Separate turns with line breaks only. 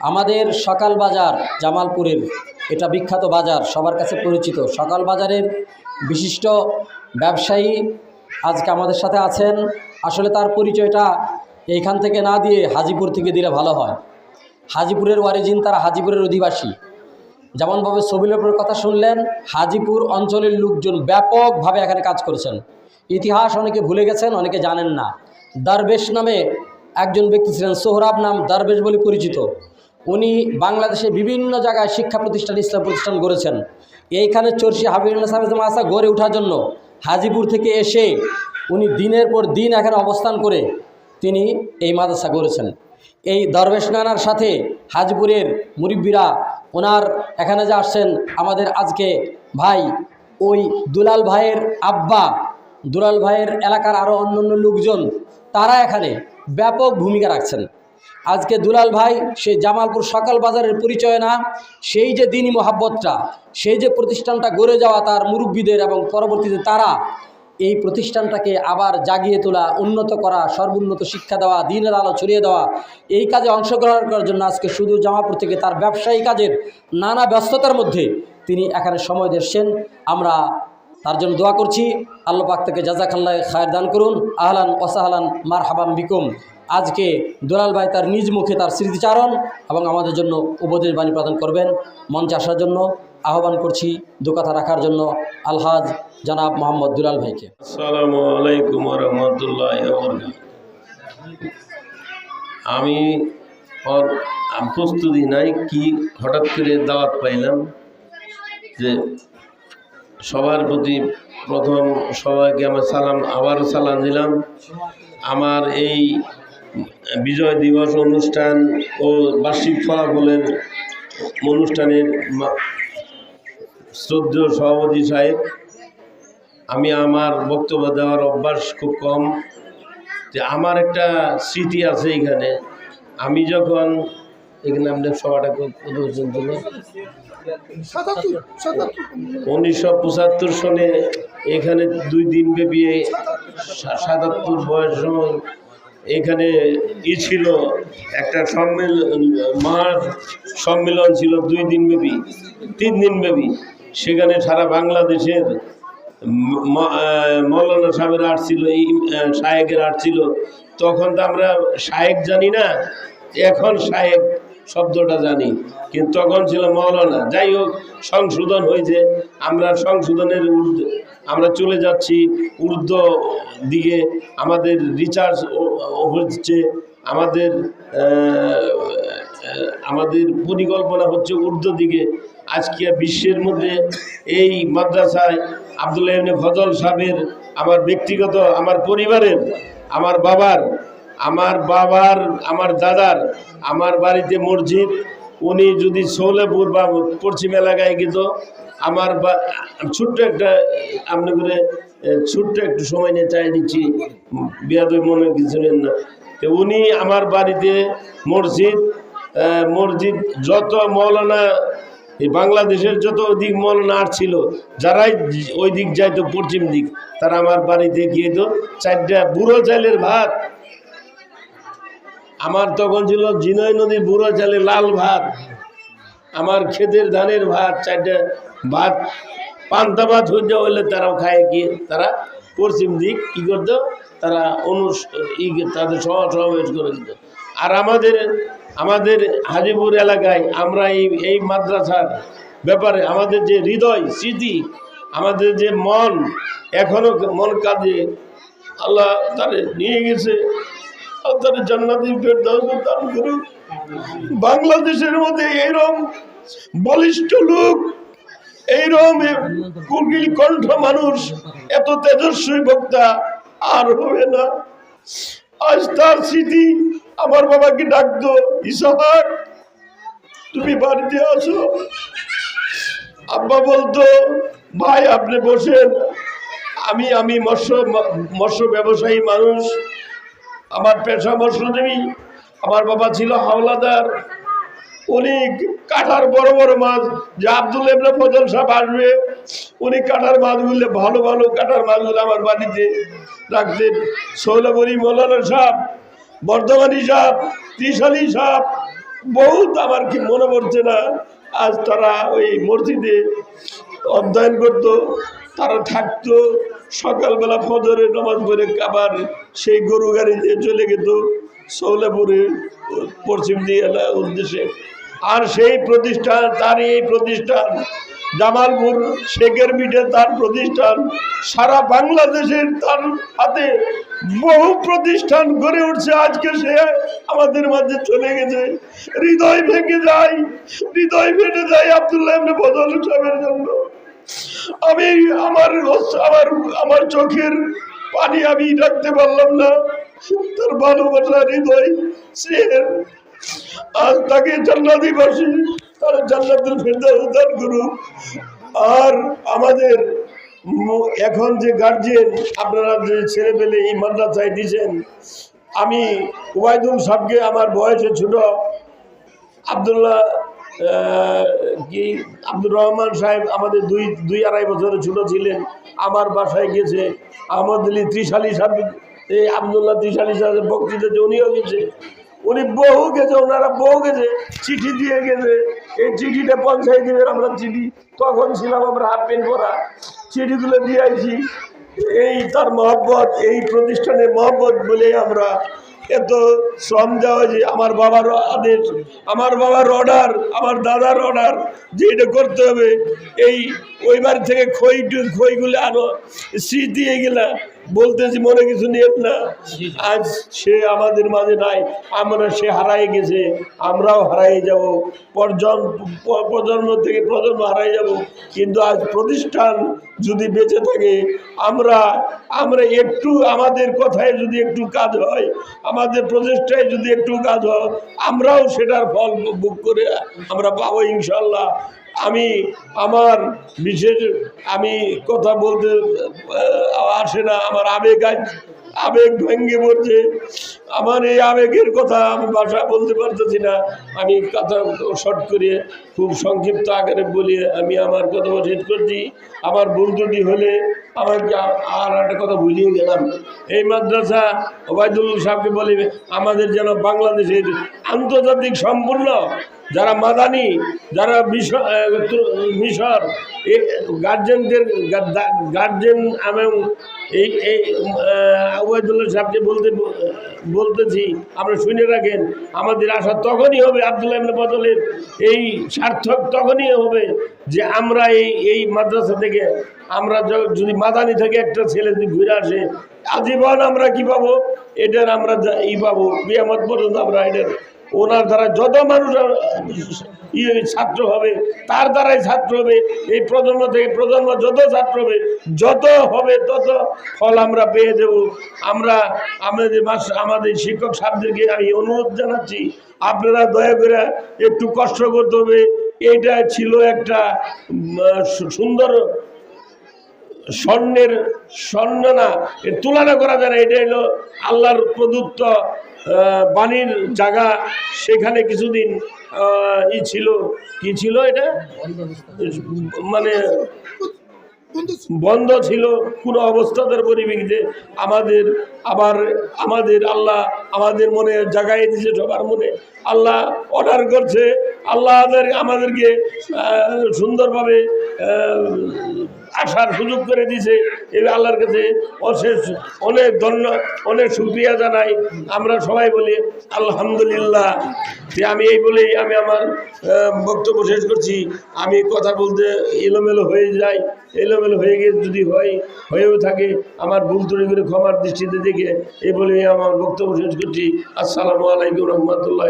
আমাদের সকাল বাজার জামালপুরের, এটা বিখ্যাত বাজার, সবার কাছে পরিচিত। সকাল বাজারের বিশিষ্ট ব্যবসায়ী আজকে আমাদের সাথে আছেন। আসলে তার পরিচয়টা এইখান থেকে না দিয়ে হাজিপুর থেকে দিলে ভালো হয়। হাজিপুরের ওয়ারিজিন তারা হাজিপুরের অধিবাসী। যেমনভাবে সবিলের কথা শুনলেন, হাজিপুর অঞ্চলের লোকজন ব্যাপকভাবে এখানে কাজ করেছেন। ইতিহাস অনেকে ভুলে গেছেন, অনেকে জানেন না। দারবেশ নামে একজন ব্যক্তি ছিলেন, সোহরাব নাম দারবেশ বলে পরিচিত। উনি বাংলাদেশে বিভিন্ন জায়গায় শিক্ষা প্রতিষ্ঠান, ইসলাম প্রতিষ্ঠান গড়েছেন। এইখানে চর্ষি হাবিবুল্লাহ সাহেব মাসা গড়ে ওঠার জন্য হাজিপুর থেকে এসে উনি দিনের পর দিন এখানে অবস্থান করে তিনি এই মাদ্রাসা গড়েছেন। এই দরবেশ নানার সাথে হাজপুরের মুরিব্বিরা, ওনার এখানে যে আসছেন আমাদের আজকে ভাই, ওই দুলাল ভাইয়ের আব্বা, দুলাল ভাইয়ের এলাকার আরও অন্য অন্য লোকজন, তারা এখানে ব্যাপক ভূমিকা রাখছেন। আজকে দুলাল ভাই সেই জামালপুর সকাল বাজারের পরিচয় না, সেই যে দিনী মোহাব্বতটা, সেই যে প্রতিষ্ঠানটা গড়ে যাওয়া তার মুরব্বীদের এবং পরবর্তীতে তারা, এই প্রতিষ্ঠানটাকে আবার জাগিয়ে তোলা, উন্নত করা, সর্বোন্নত শিক্ষা দেওয়া, দিনের আলো ছড়িয়ে দেওয়া, এই কাজে অংশগ্রহণ করার জন্য আজকে শুধু জামাপুর থেকে তার ব্যবসায়ী কাজের নানা ব্যস্ততার মধ্যে তিনি এখানে সময় দিচ্ছেন আমরা তার জন্য দোয়া করছি। আল্লাহ পাক থেকে জাজাকাল্লাহ খায়ের দান করুন। আহলান ওসাহলান মার হাবাম বিকুম। আজকে দুলাল ভাই তার নিজ মুখে তার স্মৃতিচারণ এবং আমাদের জন্য উপদেশ বাণী প্রদান করবেন। মঞ্চে আসার জন্য আহ্বান করছি দু কথা রাখার জন্য আলহাজ জনাব মোহাম্মদ দুলাল ভাইকে।
আসসালামু আলাইকুম আমি প্রস্তুতি নাই কি হঠাৎ করে দাওয়াত পাইলাম যে সবার প্রতি প্রথম সবাইকে আমার সালাম, আবারও সালাম দিলাম। আমার এই বিজয় দিবস অনুষ্ঠান ও বার্ষিক ফলাফলের অনুষ্ঠানের শ্রদ্ধেয় সভাপতি সাহেব, আমি আমার বক্তব্য দেওয়ার অভ্যাস খুব কম। যে আমার একটা স্মৃতি আছে এখানে। আমি যখন, এখানে আপনার সভাটা কত পর্যন্ত? উনিশশো পঁচাত্তর সনে এখানে দুই দিন ব্যাপী সাতাত্তর বয়স সময় এখানে ই ছিল, একটা সম্মেলন মহা সম্মেলন ছিল দুই দিন ব্যাপী, তিন দিন ব্যাপী। সেখানে সারা বাংলাদেশের মৌলানা সাহেবের আর্ট ছিল শায়েকের আর্ট ছিল। তখন তো আমরা শায়েক জানি না, এখন শায়েক শব্দটা জানি। কিন্তু তখন ছিল মৌলানা। যাই হোক, সংশোধন হয়েছে। আমরা সংশোধনের ঊর্ধ্বে, আমরা চলে যাচ্ছি ঊর্ধ্ব দিকে। আমাদের রিচার্জ হচ্ছে আমাদের আমাদের পরিকল্পনা হচ্ছে ঊর্ধ্ব দিকে। আজকে বিশ্বের মধ্যে এই মাদ্রাসায় আবদুল্লাহ ফজল সাহেবের, আমার ব্যক্তিগত, আমার পরিবারের, আমার বাবার আমার বাবার, আমার দাদার, আমার বাড়িতে মসজিদ উনি যদি সৌলেপুর বা পশ্চিম এলাকায় গেত আমার বা, ছোট্ট একটা, আপনি করে ছোট্ট একটু সময় নিয়ে চাই দিচ্ছি বিয়াদই মনে কিছু নেন না। তো উনি আমার বাড়িতে মসজিদ মসজিদ যত মৌলানা, এই বাংলাদেশের যত দিক মৌলানা আর ছিল, যারাই ওই দিক যাইতো পশ্চিম দিক, তারা আমার বাড়িতে গিয়ে তো চারটা বুড়ো চাইলের ভাত আমার তখন ছিল জিনয় নদীর বুড়ো চালে লাল ভাত। আমার ক্ষেতের ধানের ভাত, চারটে ভাত, পান্তা ভাত হইতে হইলে তারাও খায় গিয়ে তারা পশ্চিম দিক কী করতো, তারা অনু তাদের সমাবেশ করে দিত। আর আমাদের আমাদের হাজিপুর এলাকায় আমরা এই এই মাদ্রাসার ব্যাপারে আমাদের যে হৃদয়, স্মৃতি, আমাদের যে মন এখনও মন কাজে আল্লাহ তারে নিয়ে গেছে। ফেরদাউস দান করুন বাংলাদেশের মধ্যে এইরকম বলিষ্ঠ লোক এইরকম কুকিল কণ্ঠ মানুষ, এত তেজস্বী বক্তা আর হবে না। আজ তার স্মৃতি আমার বাবাকে ডাকতো, ইসাহাক, তুমি বাড়িতে আসো আব্বা বলতো, ভাই, আপনি বসেন। আমি আমি মৎস্য মৎস্য ব্যবসায়ী মানুষ। আমার পেশা মৎস্যজীবী, আমার বাবা ছিল হাওলাদার। উনি কাঠার বড় বড় মাছ, যে আব্দুল ইবনে ফজল সাহেব আসবে, উনি কাঠার মাছগুলো, ভালো ভালো কাঠার মাছগুলো আমার বাড়িতে রাখতেন। সৌলবরী মৌলানা সাহেব, বর্ধমানী সাহেব, ত্রিশালী সাহেব, বহুত আমার কি মনে পড়ছে না, আজ তারা ওই মসজিদে অধ্যয়ন করত, তারা থাকতো সকালবেলা ফজরে নামাজ পড়ে আবার সেই গরু গাড়ি দিয়ে চলে যেত সৌলাপুরে, পশ্চিম দিয়ে উদ্দেশ্যে। আর সেই প্রতিষ্ঠান, তার এই প্রতিষ্ঠান, জামালপুর শেখের মিটে তার প্রতিষ্ঠান, সারা বাংলাদেশের তার হাতে বহু প্রতিষ্ঠান গড়ে উঠছে। আজকে সে আমাদের মাঝে চলে গেছে। হৃদয় ভেঙে যায়, হৃদয় ফেটে যায় আবদুল্লাহ বদল সাহেবের জন্য। আমি আমার আমার আমার চোখের পানি আমি রাখতে পারলাম না। তার ভালোবাসা, হৃদয় সে আজ তাকে জান্নাতি বাসী, তার জান্নাতের ফেরদাউস দান করুক। আর আমাদের এখন যে গার্জেন আপনারা যে ছেলে পেলে এই মাদ্রাসায় দিয়েছেন, আমি ওবায়দুল সাহেবকে, আমার বয়সে ছোট, আবদুল্লাহ কি আব্দুর রহমান সাহেব আমাদের দুই দুই আড়াই বছরের ছোট ছিলেন, আমার বাসায় গেছে। আহমদ আলী ত্রিশালী সাহেব, এই আবদুল্লাহ ত্রিশালী সাহেবের বক্তৃতাতে উনিও গেছে, উনি বহু গেছে, ওনারা বহু গেছে, চিঠি দিয়ে গেছে। এই চিঠিটা পঞ্চায়েত পঞ্চায়েতের আমরা চিঠি, তখন ছিলাম আমরা হাফ পেন করা চিঠিগুলো দিয়ে আইছি, এই তার মহব্বত, এই প্রতিষ্ঠানের মহব্বত বলে আমরা এত শ্রম দেওয়া যে আমার বাবার আদেশ, আমার বাবার অর্ডার আমার দাদার অর্ডার যে এটা করতে হবে, এই ওই বাড়ি থেকে খই খইগুলো আনো স্মৃতি এগুলা বলতেছি মনে কিছু নিয়েন না। আজ সে আমাদের মাঝে নাই আমরা সে হারাই গেছে আমরাও হারাই যাব। প্রজন্ম প্রজন্ম থেকে প্রজন্ম হারাই যাব। কিন্তু আজ প্রতিষ্ঠান যদি বেঁচে থাকে আমরা আমরা একটু আমাদের কথায় যদি একটু কাজ হয় আমাদের প্রচেষ্টায় যদি একটু কাজ হয় আমরাও সেটার ফল ভোগ করে আমরা পাবো ইনশাল্লাহ। আমি আমার বিশেষ আমি কথা বলতে আসে না, আমার আবেগ আবেগ ভেঙে পড়ছে। আমার এই আবেগের কথা আমি ভাষা বলতে পারতেছি না। আমি কথা শর্ট করে খুব সংক্ষিপ্ত আকারে বলি আমি আমার কথা শেষ করছি। আমার বন্ধুটি হলে আমাকে আর একটা কথা ভুলিয়ে গেলাম। এই মাদ্রাসা ওবায়দুল সাহেবকে বলি, আমাদের যেন বাংলাদেশের আন্তর্জাতিক সম্পূর্ণ যারা মাদানি, যারা মিশর এই গার্জেনদের গার্জেন এবং এই এই আবুদুল্লাহ সাহেবকে বলতে বলতেছি আমরা শুনে রাখেন, আমাদের আশা তখনই হবে আবদুল্লাহ ইবনে বদলের এই সার্থক তখনই হবে যে আমরা এই এই মাদ্রাসা থেকে, আমরা যদি মাদানি থেকে একটা ছেলে যদি ঘুরে আসে, আজীবন আমরা কি পাবো? এটার আমরা ই পাবো বিয়ামত পর্যন্ত আমরা এটার ওনার দ্বারা যত মানুষ ইয়ে ছাত্র হবে, তার দ্বারাই ছাত্র হবে, এই প্রজন্ম থেকে প্রজন্ম যত ছাত্র হবে, যত হবে তত ফল আমরা পেয়ে দেব। আমরা আমাদের মাস, আমাদের শিক্ষক সাহেবদেরকে আমি অনুরোধ জানাচ্ছি, আপনারা দয়া করে একটু কষ্ট করতে হবে। এটা ছিল একটা সুন্দর স্বর্ণের স্বর্ণ না তুলনা করা যায় না, এটা হলো আল্লাহর প্রদত্ত বাণীর জায়গা। সেখানে কিছুদিন ই ছিল, কি ছিল এটা? মানে বন্ধ ছিল কোনো অবস্থাদের পরিপ্রেক্ষিতে। আমাদের, আবার আমাদের আল্লাহ আমাদের মনে জাগাই দিয়েছে সবার মনে। আল্লাহ অর্ডার করছে, আল্লাহ আমাদেরকে সুন্দরভাবে আসার সুযোগ করে দিয়েছে এই আল্লাহর কাছে অশেষ অনেক ধন্য, অনেক শুক্রিয়া জানাই। আমরা সবাই বলি, আলহামদুলিল্লাহ। আমি এই বলেই আমি আমার বক্তব্য শেষ করছি। আমি কথা বলতে এলোমেলো হয়ে যাই। এলোমেলো হয়ে গিয়ে যদি হয়, হয়েও থাকে, আমার ভুল ত্রুটি করে ক্ষমার দৃষ্টিতে দেখে এই বলে আমার বক্তব্য শেষ করছি। আসসালামু আলাইকুম রহমতুল্লাহ